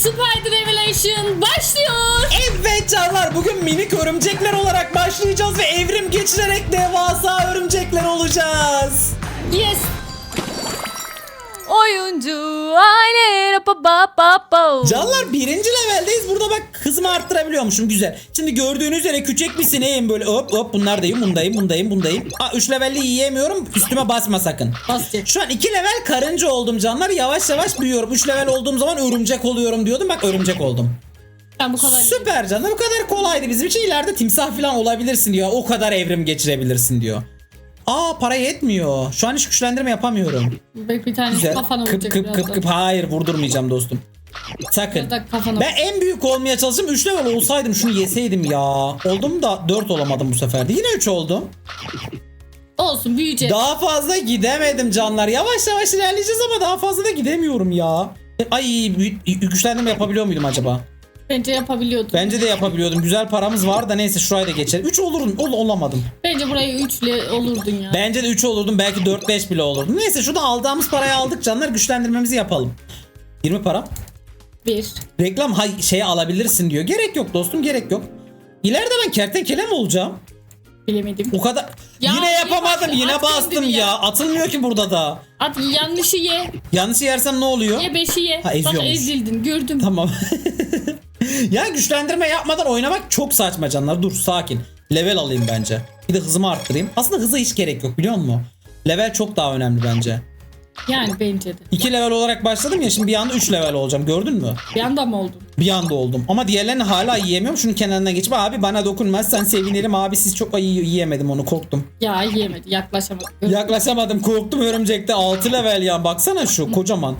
Spider Revelation başlıyor. Evet canlar bugün minik örümcekler olarak başlayacağız ve evrim geçirerek devasa örümcekler olacağız. Yes. Oyuncu aile pa pa pa pa. Canlar birinci leveldeyiz. Burada bak hızımı arttırabiliyormuşum güzel. Şimdi gördüğünüz üzere küçük bir sineğim böyle hop hop bunlardayım bundayım bundayım bundayım. Aa 3 levelli yiyemiyorum üstüme basma sakın. Basacak. Şu an 2 level karınca oldum canlar yavaş yavaş büyüyorum. 3 level olduğum zaman örümcek oluyorum diyordum bak örümcek oldum. Ben bu kadar Süper canlar bu kadar kolaydı bizim için ileride timsah falan olabilirsin diyor. O kadar evrim geçirebilirsin diyor. Aa para yetmiyor. Şu an hiç güçlendirme yapamıyorum. Bir, bir tane Güzel. kafana Kıp vuracak kıp kıp kıp. Hayır vurdurmayacağım dostum. Sakın. Biraz da kafana Ben en büyük olmaya çalıştım. 3 level olsaydım şunu yeseydim ya. Oldum da 4 olamadım bu sefer de. Yine 3 oldum. Olsun büyüyecek. Daha fazla gidemedim canlar. Yavaş yavaş ilerleyeceğiz ama daha fazla da gidemiyorum ya. Ay güçlendirme yapabiliyor muydum acaba? Bence yapabiliyordun. Bence de yapabiliyordum. Güzel paramız var da neyse şurayı da geçelim. 3 olurum. Ol, olamadım. Bence burayı üçle olurdun ya. Bence de 3 olurdum. Belki 4-5 bile olurdum. Neyse şuradan aldığımız parayı aldık canlar. Güçlendirmemizi yapalım. 20 para. Bir. Reklam hay şey alabilirsin diyor. Gerek yok dostum gerek yok. İleride ben kertenkele mi olacağım? Bilemedim. O kadar. Ya yine yapamadım. Yine bastım ya. ya. Atılmıyor ki burada da. At yanlışı ye. Yanlış yersem ne oluyor? Ye beşi ye. Ha, Bak ezildin gördüm. Tamam. ya güçlendirme yapmadan oynamak çok saçma canlar. Dur sakin. Level alayım bence. Bir de hızımı arttırayım. Aslında hıza hiç gerek yok biliyor musun? Level çok daha önemli bence. Yani bence de. 2 level olarak başladım ya şimdi bir anda 3 level olacağım gördün mü? Bir anda mı oldun? Bir anda oldum. Ama diğerlerini hala yiyemiyorum. Şunun kenarına geçip abi bana dokunmazsan sevinirim abi siz çok ay yiyemedim onu korktum. Ya yiyemedi yaklaşamadı. Yaklaşamadım korktum örümcekte 6 level ya baksana şu kocaman.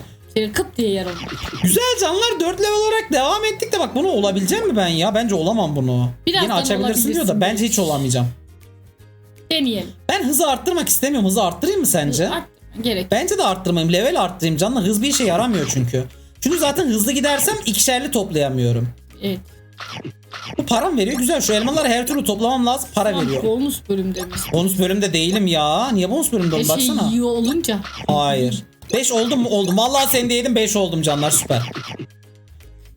Kıp diye yer oldu. Güzel canlar 4 level olarak devam ettik de bak bunu olabilecek mi ben ya? Bence olamam bunu. Birazdan Yine açabilirsin diyor da bence hiç olamayacağım. Deneyelim. Ben hızı arttırmak istemiyorum. Hızı arttırayım mı sence? Arttırma, Gerek. Bence de arttırmayayım. Level arttırayım canlar. Hız bir işe yaramıyor çünkü. Çünkü zaten hızlı gidersem ikişerli toplayamıyorum. Evet. Bu param veriyor. Güzel. Şu elmaları her türlü toplamam lazım. Para veriyor. bonus bölümde misin? Bonus bölümde değilim ya. Niye bonus bölümde? Her şey Baksana. iyi olunca. Hayır. 5 oldum mu? Oldum. Vallahi sen de yedim 5 oldum canlar. Süper.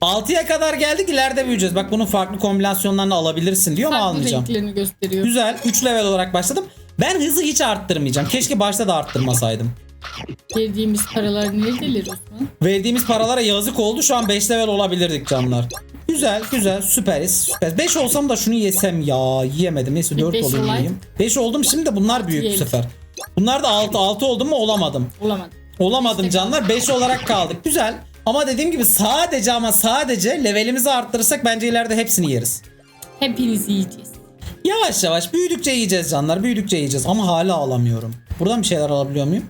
6'ya kadar geldik. ileride büyüyeceğiz. Bak bunun farklı kombinasyonlarını alabilirsin diyor ama Farklı almayacağım. renklerini gösteriyor. Güzel. 3 level olarak başladım. Ben hızı hiç arttırmayacağım. Keşke başta da arttırmasaydım. Verdiğimiz paralar neredeler Osman? Verdiğimiz paralara yazık oldu. Şu an 5 level olabilirdik canlar. Güzel güzel süperiz. Süper. 5 olsam da şunu yesem ya. Yiyemedim. Neyse 4 beş olayım olaydı. yiyeyim. 5 oldum şimdi de bunlar büyük bu yiyelim. sefer. Bunlar da 6 6 oldum mu olamadım. Olamadı. Olamadım canlar. 5 olarak kaldık. Güzel. Ama dediğim gibi sadece ama sadece levelimizi arttırırsak bence ileride hepsini yeriz. Hepiniz yiyeceğiz. Yavaş yavaş büyüdükçe yiyeceğiz canlar. Büyüdükçe yiyeceğiz. Ama hala alamıyorum. Buradan bir şeyler alabiliyor muyum?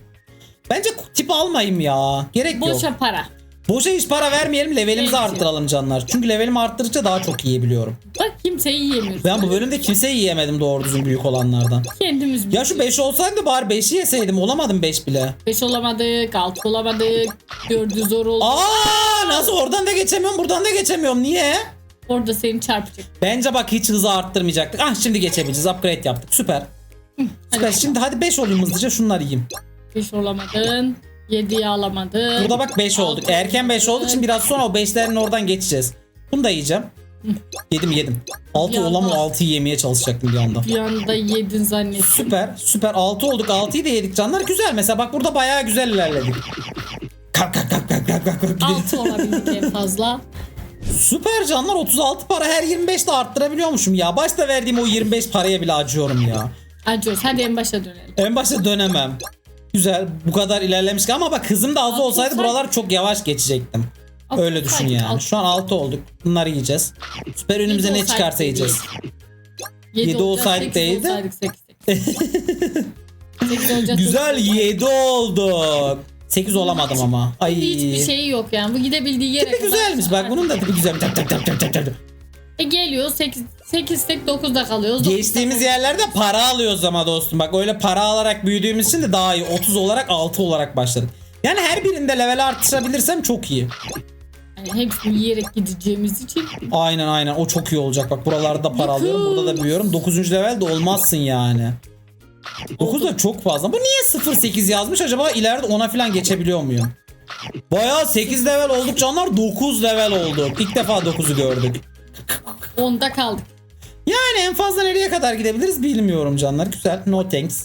Bence tip almayayım ya. Gerek yok. Boşa para. Boşa hiç para vermeyelim levelimizi Evet. arttıralım canlar. Çünkü levelimi arttırdıkça daha çok yiyebiliyorum. Bak kimseyi yiyemiyoruz. Ben bu bölümde kimseyi yiyemedim doğru düzgün büyük olanlardan. Kendimiz Ya şu 5 olsaydı bari 5'i yeseydim olamadım 5 bile. 5 olamadık, 6 olamadık, 4'ü zor oldu. Aa nasıl oradan da geçemiyorum buradan da geçemiyorum niye? Orada seni çarpacak. Bence bak hiç hızı arttırmayacaktık. Ah şimdi geçebileceğiz upgrade yaptık süper. Süper Hadi. şimdi hadi 5 olayım hızlıca şunları yiyeyim. 5 olamadın, 7'yi alamadın. Burada bak 5 olduk. Erken 5 olduğu için biraz sonra o 5'lerin oradan geçeceğiz. Bunu da yiyeceğim. Yedim yedim. 6 Bir anda- olamıyor 6'yı yemeye çalışacaktım bir anda. Bir anda yedin zannettim. Süper süper 6 olduk 6'yı da yedik canlar güzel mesela bak burada bayağı güzel ilerledik. Kalk kalk kalk kalk kalk kalk kalk. 6 olabildik en fazla. Süper canlar 36 para her 25 de arttırabiliyormuşum ya. Başta verdiğim o 25 paraya bile acıyorum ya. Acıyoruz. Hadi en başa dönelim. En başta dönemem. Güzel bu kadar ilerlemiş ama bak hızım da az Altı olsaydı olsaydı- buralar çok yavaş geçecektim. Altı Öyle düşün yani. altı. Şu an 6 olduk. Bunları yiyeceğiz. Süper önümüze ne çıkarsa yiyeceğiz. Yedi Yedi olacak, olsaydık sekiz değildi. olsaydık, sekiz, sekiz. Sekiz olacak, Güzel dokuz olacak. 7 olduk. 8 olamadım ama. Ay. Hiçbir şeyi yok yani. Bu gidebildiği yere Tipi güzelmiş bak bunun da tipi güzel. Tak, tak, tak, tak, tak, geliyor 8 8 tek 9'da kalıyoruz. Geçtiğimiz yerlerde para alıyoruz ama dostum. Bak öyle para alarak büyüdüğümüz için de daha iyi. 30 olarak 6 olarak başladık. Yani her birinde level artırabilirsem çok iyi. Yani hepsini yiyerek gideceğimiz için Aynen aynen o çok iyi olacak. Bak buralarda para alıyorum. Burada da büyüyorum. 9. level de olmazsın yani. 9 da çok fazla. Bu niye 0.8 yazmış acaba ileride ona falan geçebiliyor muyum? Bayağı 8 level olduk canlar 9 level olduk. İlk defa 9'u gördük. Onda kaldık. Yani en fazla nereye kadar gidebiliriz bilmiyorum canlar. Güzel. No thanks.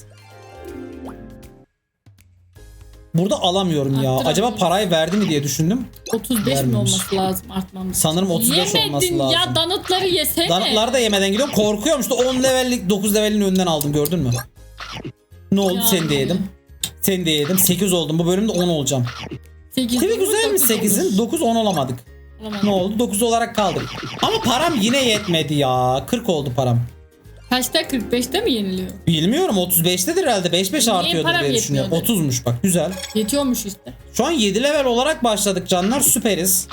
Burada alamıyorum ya. Acaba parayı verdi mi diye düşündüm. 35 mi Vermemiş. olması lazım artmamız? Sanırım 35 Yemedin olması lazım. ya danıtları yesene. Danıtları da yemeden gidiyorum. Korkuyorum işte 10 levellik 9 levelin önünden aldım gördün mü? Ne oldu Yani. seni de yedim. Seni de yedim. 8 oldum. Bu bölümde 10 olacağım. 8 Tabii güzelmiş 8'in. 9 10 olamadık. Ne oldu? 9 olarak kaldık. Ama param yine yetmedi ya. 40 oldu param. Kaçta 45'te mi yeniliyor? Bilmiyorum 35'tedir herhalde. 5-5 Niye artıyordur param diye düşünüyorum. yetmiyordu? 30'muş bak güzel. Yetiyormuş işte. Şu an 7 level olarak başladık canlar süperiz.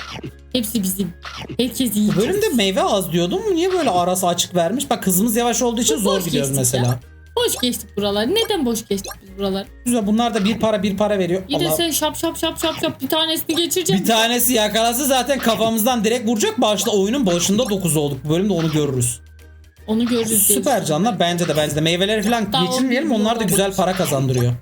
Hepsi bizim. Herkes iyi. Bu bölümde meyve az diyordum. Niye böyle arası açık vermiş? Bak hızımız yavaş olduğu için zor gidiyoruz geçtik mesela. Boş geçtik buralar. Neden boş geçtik biz buralar? Güzel bunlar da bir para bir para veriyor. De Allah. sen şap şap şap şap şap bir tanesini geçireceğim. Bir tanesi yakalası zaten kafamızdan direkt vuracak. Başta oyunun başında 9 olduk. Bu bölümde onu görürüz. Onu görürüz Süper canlar bence de bence de. Meyveleri falan Daha geçirmeyelim. 11 Onlar da güzel olabilir. para kazandırıyor.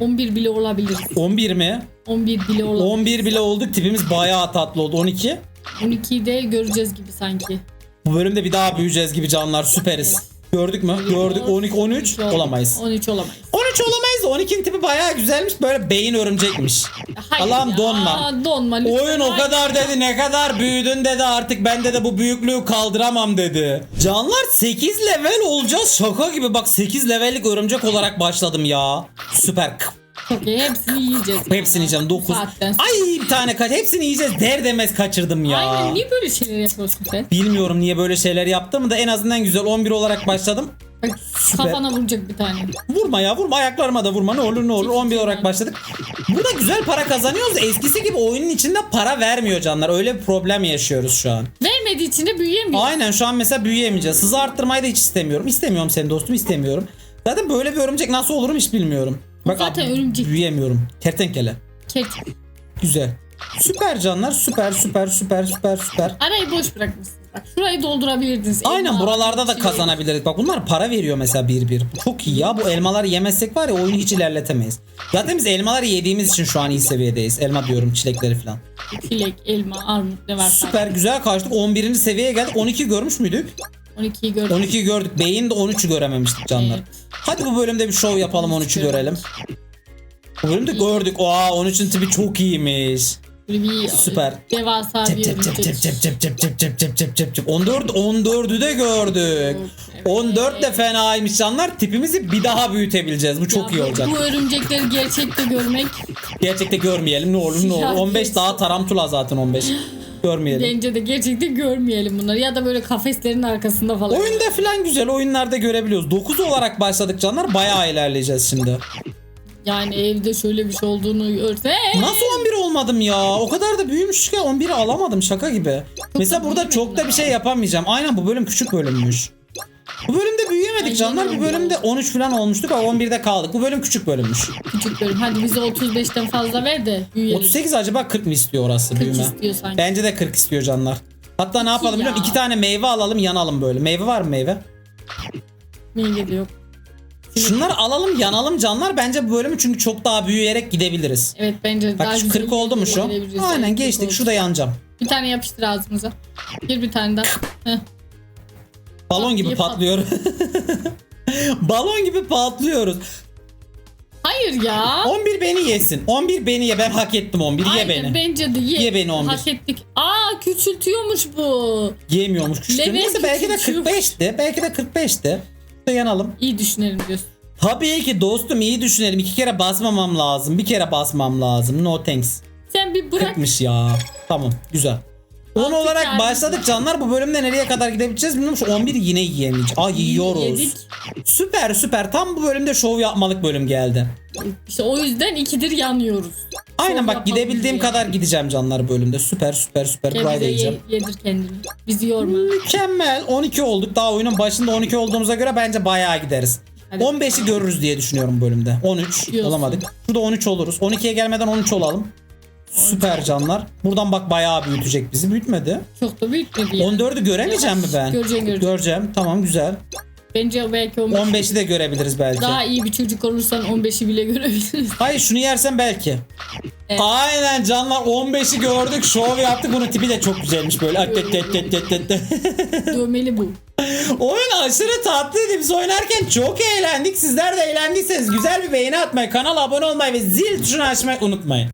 11 bile olabilir. 11 mi? 11 bile olabilir. 11 bile olduk. Tipimiz bayağı tatlı oldu. 12. 12'yi de göreceğiz gibi sanki. Bu bölümde bir daha büyüyeceğiz gibi canlar. Süperiz. Gördük mü? Gördük. 12 13 oldu. olamayız. 13 olamayız. 13 olamayız da 12'nin tipi bayağı güzelmiş. Böyle beyin örümcekmiş. Hayır Allah'ım ya, donma. Donma lütfen. Oyun o kadar dedi ne kadar büyüdün dedi artık bende de bu büyüklüğü kaldıramam dedi. Canlar 8 level olacağız şaka gibi bak 8 levellik örümcek olarak başladım ya. Süper. İyi hepsini yiyeceğiz. Hepsini yiyeceğim 9. Saatten sonra. Ay bir tane kaç hepsini yiyeceğiz der demez kaçırdım ya. Aynen niye böyle şeyler yapıyorsun sen? Bilmiyorum niye böyle şeyler yaptım da en azından güzel 11 olarak başladım. Bak kafana vuracak bir tane. Vurma ya vurma ayaklarıma da vurma ne olur ne olur 11 olarak başladık. Burada güzel para kazanıyoruz da eskisi gibi oyunun içinde para vermiyor canlar. Öyle bir problem yaşıyoruz şu an. Vermediği için de büyüyemiyor. Aynen şu an mesela büyüyemeyeceğiz. Hızı arttırmayı da hiç istemiyorum. İstemiyorum seni dostum istemiyorum. Zaten böyle bir örümcek nasıl olurum hiç bilmiyorum. Zaten abi, örümcek. Büyüyemiyorum. Kertenkele. Ket. Güzel. Süper canlar. Süper süper süper süper süper. Arayı boş bırakmışsınız. Bak şurayı doldurabilirdiniz. Aynen Elma, buralarda da şey- kazanabiliriz. Bak bunlar para veriyor mesela bir bir. Bu çok iyi ya. Bu elmaları yemezsek var ya oyunu hiç ilerletemeyiz. Zaten biz elmaları yediğimiz için şu an iyi seviyedeyiz. Elma diyorum çilekleri falan. Çilek, elma, armut ne var? Süper güzel kaçtık. 11. seviyeye geldik. 12 görmüş müydük? 12'yi gördüm. 12'yi gördük. Beyin de 13'ü görememiştik canlar. Evet. Hadi bu bölümde bir şov yapalım 13'ü görelim. Bu bölümde gördük. Oha 13'ün tipi çok iyiymiş. Bir Süper. devasa Cep bir cep cep cep cep cep cep cep cep cep cep cep cep. 14 14'ü de gördük. Evet. 14 de fenaymış canlar. Tipimizi bir daha büyütebileceğiz. Bu çok Ya iyi olacak. Bu örümcekleri gerçekte görmek Gerçekte görmeyelim ne olur ne olur. Ya 15 daha tarantula zaten 15. Görmeyelim. bence de gerçekte görmeyelim bunları. Ya da böyle kafeslerin arkasında falan. Oyunda falan güzel oyunlarda görebiliyoruz. 9 olarak başladık canlar. Bayağı ilerleyeceğiz şimdi. Yani evde şöyle bir şey olduğunu görse. Nasıl 11 olmadım ya? O kadar da büyümüş ki 11'i alamadım şaka gibi. Mesela burada çok da bir şey yapamayacağım. Aynen bu bölüm küçük bölümmüş. Bu bölümde büyüyemedik canlar. Bir bölümde 13 falan olmuştuk ama 11'de kaldık. Bu bölüm küçük bölümmüş. Küçük bölüm. Hadi bize 35'ten fazla ver de büyüyelim. 38 acaba 40 mı istiyor orası 40 büyüme? istiyor sanki. Bence de 40 istiyor canlar. Hatta ne yapalım ya. biliyor musun? İki tane meyve alalım yanalım böyle. Meyve var mı meyve? Meyve de yok. Şunları alalım yanalım canlar. Bence bu bölümü çünkü çok daha büyüyerek gidebiliriz. Evet bence daha Bak şu güzel 40 oldu mu şu? Aynen Evet, 40 geçtik. oldu. Şurada yanacağım. Bir tane yapıştır ağzımıza. Bir bir tane daha. Heh. Balon gibi pat- patlıyor. Balon gibi patlıyoruz. Hayır ya. 11 beni yesin. 11 beni ye. Ben hak ettim 11. Ye beni. Bence de ye. Ye beni 11. Hak ettik. Aa küçültüyormuş bu. Yemiyormuş küçük. Level Neyse belki de küçültüyor. 45'ti. Belki de 45'ti. Şurada yanalım. İyi düşünelim diyorsun. Tabii ki dostum iyi düşünelim. İki kere basmamam lazım. Bir kere basmam lazım. No thanks. Sen bir bırak. 40'mış ya. Tamam güzel. 10 Altı olarak başladık canlar. Bu bölümde nereye kadar gidebileceğiz bilmiyorum. Şu 11 yine yiyemeyeceğiz. Ay yiyoruz. Yedik. Süper süper. Tam bu bölümde şov yapmalık bölüm geldi. İşte o yüzden ikidir yanıyoruz. Aynen Şov bak gidebildiğim diye. kadar gideceğim canlar bölümde. Süper süper süper. Da Kendine ye, yedir kendini. Bizi yorma. Mükemmel. 12 olduk. Daha oyunun başında 12 olduğumuza göre bence bayağı gideriz. Hadi. 15'i görürüz diye düşünüyorum bölümde. 13 Diyorsun. olamadık. Şurada 13 oluruz. 12'ye gelmeden 13 olalım. Süper canlar. Buradan bak bayağı büyütecek bizi. Büyütmedi. Çok da büyütmedi yani. 14'ü göremeyeceğim mi ben? Göreceksin, göreceksin. Göreceğim. Tamam güzel. Bence belki 15. 15'i de görebiliriz belki. Daha iyi bir çocuk olursan 15'i bile görebiliriz. Hayır şunu yersen belki. Evet. Aynen canlar 15'i gördük şov yaptık bunun tipi de çok güzelmiş böyle. At, at, at, at, at, at. Dövmeli bu. Oyun aşırı tatlıydı biz oynarken çok eğlendik sizler de eğlendiyseniz güzel bir beğeni atmayı kanala abone olmayı ve zil tuşunu açmayı unutmayın.